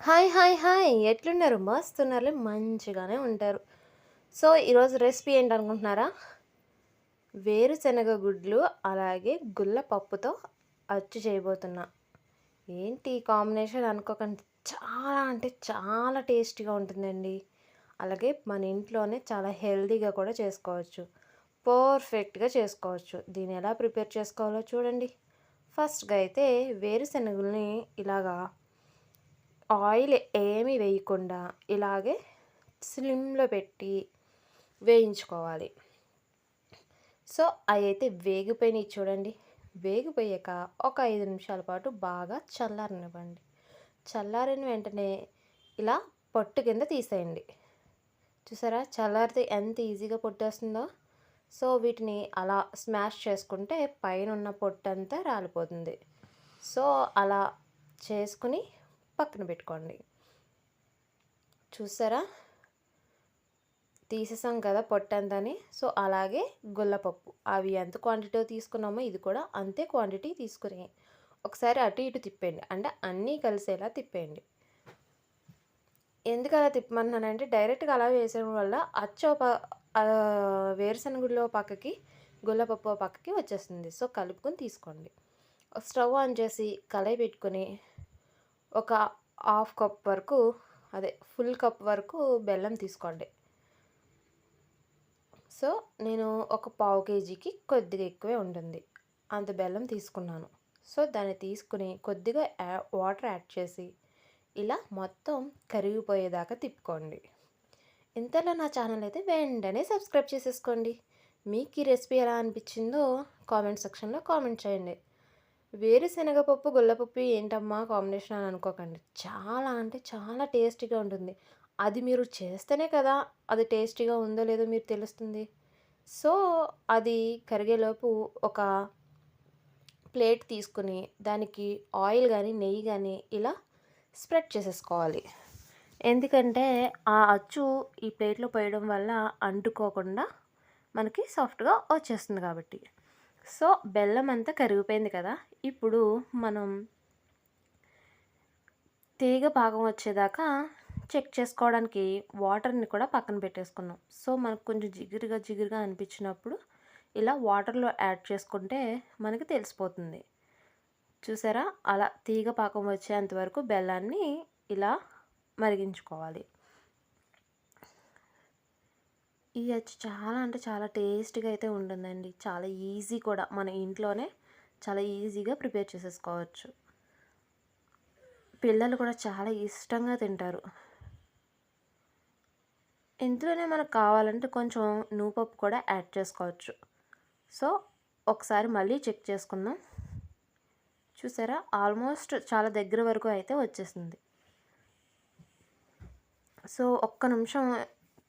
Hi hi hi. ఎట్లున్నారు? మస్తున్నారు. మంచిగానే ఉంటారు. సో ఈరోజు రెసిపీ ఏంటనుకుంటున్నారా? వేరుశనగ గుడ్లు అలాగే గుల్ల పప్పుతో అచ్చు చేయబోతున్నా. ఏంటి కాంబినేషన్? అనుకోకండి. చాలా అంటే చాలా టేస్టీగా ఉంటుందండి. అలాగే మన ఇంట్లోనే చాలా హెల్దీగా కూడా చేసుకోవచ్చు. పర్ఫెక్ట్గా చేసుకోవచ్చు. దీన్ని ఎలా ప్రిపేర్ చేసుకోవాలో చూడండి. ఫస్ట్గా అయితే వేరుశనగల్ని ఇలాగా ఆయిల్ ఏమీ వేయకుండా ఇలాగే స్లిమ్లో పెట్టి వేయించుకోవాలి. సో అవి అయితే వేగిపోయినాయి చూడండి. వేగిపోయాక ఒక ఐదు నిమిషాల పాటు బాగా చల్లారనివ్వండి. చల్లారిన వెంటనే ఇలా పొట్టు కింద తీసేయండి. చూసారా? చల్లారితే ఎంత ఈజీగా పొట్టు వస్తుందో. సో వీటిని అలా స్మాష్ చేసుకుంటే పైన ఉన్న పొట్టు అంతా రాలిపోతుంది. సో అలా చేసుకుని పక్కన పెట్టుకోండి. చూసారా? తీసేసాం కదా పొట్టంతని సో అలాగే గుల్లపప్పు. అవి ఎంత క్వాంటిటీ తీసుకున్నామో ఇది కూడా అంతే క్వాంటిటీ తీసుకుని ఒకసారి అటు ఇటు తిప్పేయండి. అంటే అన్నీ కలిసేలా తిప్పేయండి. ఎందుకు అలా తిప్పమన్నానంటే డైరెక్ట్గా అలా వేసడం వల్ల అచ్చో ప వేరుశనగుడిలో పక్కకి గుల్లపప్పు పక్కకి వచ్చేస్తుంది. సో కలుపుకొని తీసుకోండి. స్టవ్ ఆన్ చేసి కళాయి పెట్టుకొని ఒక హాఫ్ కప్ వరకు అదే ఫుల్ కప్ వరకు బెల్లం తీసుకోండి. సో నేను ఒక పావు కేజీకి కొద్దిగా ఎక్కువే ఉంటుంది. అంత బెల్లం తీసుకున్నాను. సో దాన్ని తీసుకుని కొద్దిగా వాటర్ యాడ్ చేసి ఇలా మొత్తం కరిగిపోయేదాకా తిప్పుకోండి. ఇంతలో నా ఛానల్ అయితే వెంటనే సబ్స్క్రైబ్ చేసేసుకోండి. మీకు ఈ రెసిపీ ఎలా అనిపించిందో కామెంట్ సెక్షన్లో కామెంట్ చేయండి. వేరుశనగపప్పు గుల్లపప్పు ఏంటమ్మా కాంబినేషన్ అని అనుకోకండి. చాలా అంటే చాలా టేస్టీగా ఉంటుంది. అది మీరు చేస్తేనే కదా అది టేస్టీగా ఉందో లేదో మీరు తెలుస్తుంది. సో అది కరిగేలోపు ఒక ప్లేట్ తీసుకుని దానికి ఆయిల్ కానీ నెయ్యి కానీ ఇలా స్ప్రెడ్ చేసేసుకోవాలి. ఎందుకంటే ఆ అచ్చు ఈ ప్లేట్లో పోయడం వల్ల అంటుకోకుండా మనకి సాఫ్ట్గా వచ్చేస్తుంది కాబట్టి. సో బెల్లం అంతా కరిగిపోయింది కదా ఇప్పుడు మనం తీగ పాకం వచ్చేదాకా చెక్ చేసుకోవడానికి వాటర్ని కూడా పక్కన పెట్టేసుకున్నాం. సో మనకు కొంచెం జిగురుగా జిగురుగా అనిపించినప్పుడు ఇలా వాటర్లో యాడ్ చేసుకుంటే మనకి తెలిసిపోతుంది. చూసారా? అలా తీగ పాకం వచ్చేంత వరకు బెల్లాన్ని ఇలా మరిగించుకోవాలి. ఈ వచ్చి చాలా అంటే చాలా టేస్ట్గా అయితే ఉంటుందండి. చాలా ఈజీ కూడా మన ఇంట్లోనే చాలా ఈజీగా ప్రిపేర్ చేసేసుకోవచ్చు. పిల్లలు కూడా చాలా ఇష్టంగా తింటారు. ఇందులోనే మనకు కావాలంటే కొంచెం నూపప్పు కూడా యాడ్ చేసుకోవచ్చు. సో ఒకసారి మళ్ళీ చెక్ చేసుకుందాం. చూసారా? ఆల్మోస్ట్ చాలా దగ్గర వరకు అయితే వచ్చేసింది. సో ఒక్క నిమిషం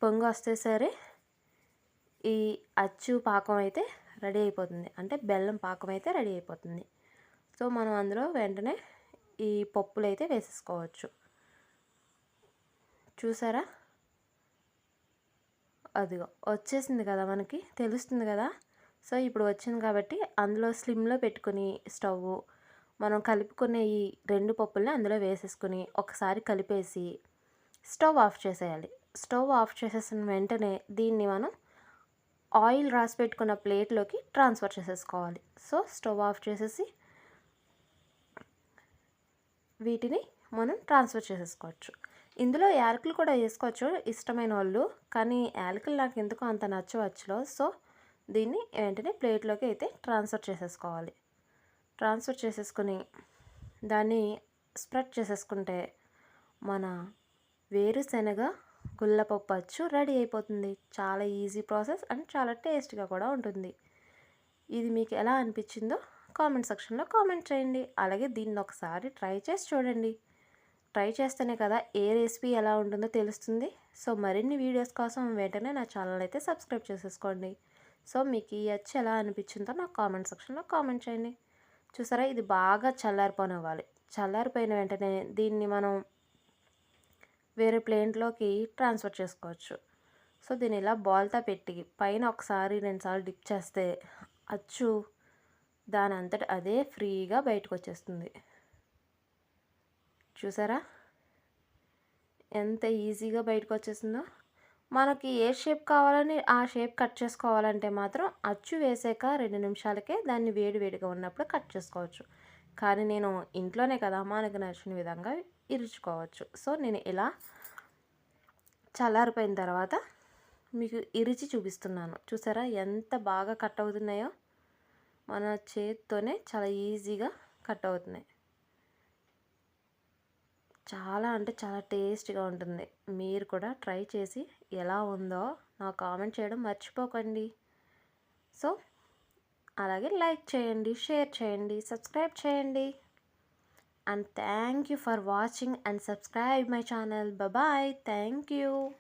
పొంగు వస్తే సరే ఈ అచ్చు పాకం అయితే రెడీ అయిపోతుంది. అంటే బెల్లం పాకం అయితే రెడీ అయిపోతుంది. సో మనం అందులో వెంటనే ఈ పప్పులు అయితే వేసేసుకోవచ్చు. చూసారా? అదిగో వచ్చేసింది కదా మనకి తెలుస్తుంది కదా? సో ఇప్పుడు వచ్చింది కాబట్టి అందులో స్లిమ్లో పెట్టుకుని స్టవ్ మనం కలుపుకునే ఈ రెండు పప్పుల్ని అందులో వేసేసుకుని ఒకసారి కలిపేసి స్టవ్ ఆఫ్ చేసేయాలి. స్టవ్ ఆఫ్ చేసేసిన వెంటనే దీన్ని మనం ఆయిల్ రాసి పెట్టుకున్న ప్లేట్లోకి ట్రాన్స్ఫర్ చేసేసుకోవాలి. సో స్టవ్ ఆఫ్ చేసేసి వీటిని మనం ట్రాన్స్ఫర్ చేసేసుకోవచ్చు. ఇందులో యాలకులు కూడా వేసుకోవచ్చు ఇష్టమైన వాళ్ళు. కానీ యాలకులు నాకు ఎందుకో అంత నచ్చవచ్చులో. సో దీన్ని వెంటనే ప్లేట్లోకి అయితే ట్రాన్స్ఫర్ చేసేసుకోవాలి. ట్రాన్స్ఫర్ చేసేసుకుని దాన్ని స్ప్రెడ్ చేసేసుకుంటే మన వేరుశనగ గుల్లపప్పు అచ్చు రెడీ అయిపోతుంది. చాలా ఈజీ ప్రాసెస్ అండ్ చాలా టేస్ట్గా కూడా ఉంటుంది. ఇది మీకు ఎలా అనిపించిందో కామెంట్ సెక్షన్లో కామెంట్ చేయండి. అలాగే దీన్ని ఒకసారి ట్రై చేసి చూడండి. ట్రై చేస్తేనే కదా ఏ రెసిపీ ఎలా ఉంటుందో తెలుస్తుంది. సో మరిన్ని వీడియోస్ కోసం వెంటనే నా ఛానల్ అయితే సబ్స్క్రైబ్ చేసేసుకోండి. సో మీకు ఈ వచ్చి ఎలా అనిపించిందో నాకు కామెంట్ సెక్షన్లో కామెంట్ చేయండి. చూసారా? ఇది బాగా చల్లారిపోనివ్వాలి. చల్లారిపోయిన వెంటనే దీన్ని మనం వేరే ప్లేట్లోకి ట్రాన్స్ఫర్ చేసుకోవచ్చు. సో దీన్ని ఇలా బాల్తో పెట్టి పైన ఒకసారి రెండుసార్లు డిప్ చేస్తే అచ్చు. దాని అంతట అదే ఫ్రీగా బయటకు వచ్చేస్తుంది. చూసారా? ఎంత ఈజీగా బయటకు వచ్చేసిందో మనకి ఏ షేప్ కావాలని ఆ షేప్ కట్ చేసుకోవాలంటే మాత్రం అచ్చు వేసాక రెండు నిమిషాలకే దాన్ని వేడి వేడిగా ఉన్నప్పుడు కట్ చేసుకోవచ్చు. కానీ నేను ఇంట్లోనే కదా మనకు నచ్చిన విధంగా ఇరుచుకోవచ్చు. సో నేను ఇలా చల్లారిపోయిన తర్వాత మీకు ఇరిచి చూపిస్తున్నాను. చూసారా? ఎంత బాగా కట్ అవుతున్నాయో? మన చేతితోనే చాలా ఈజీగా కట్ అవుతున్నాయి. చాలా అంటే చాలా టేస్ట్గా ఉంటుంది. మీరు కూడా ట్రై చేసి ఎలా ఉందో నాకు కామెంట్ చేయడం మర్చిపోకండి. సో అలాగే లైక్ చేయండి షేర్ చేయండి సబ్స్క్రైబ్ చేయండి. and thank you for watching and subscribe my channel. Bye bye thank you.